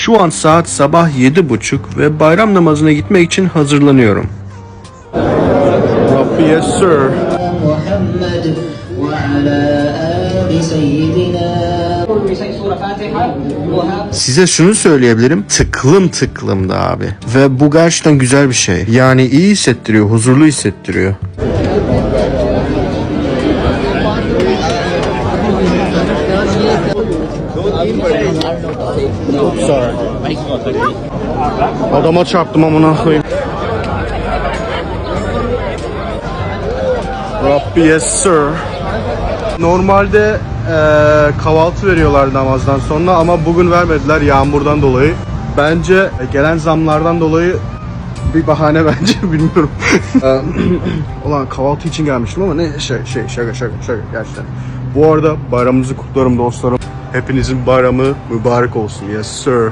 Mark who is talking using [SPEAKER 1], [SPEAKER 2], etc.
[SPEAKER 1] Şu an saat sabah 7.30 ve bayram namazına gitmek için hazırlanıyorum. Yes sir. Size şunu söyleyebilirim. Tıklım tıklımdı abi. Ve bu gerçekten güzel bir şey. Yani iyi hissettiriyor, huzurlu hissettiriyor. Sorry. Adama çarptım amına koyayım. Rabbi yes sir. Normalde eee, kahvaltı veriyorlar namazdan sonra ama bugün vermediler yağmurdan dolayı. Bence gelen zamlardan dolayı bir bahane bence bilmiyorum. Eee, Ulan kahvaltı için gelmiştim ama ne şey şey şaka şaka şaka gerçekten. Bu arada bayramınızı kutlarım dostlarım. Hepinizin bayramı mübarek olsun. Yes sir.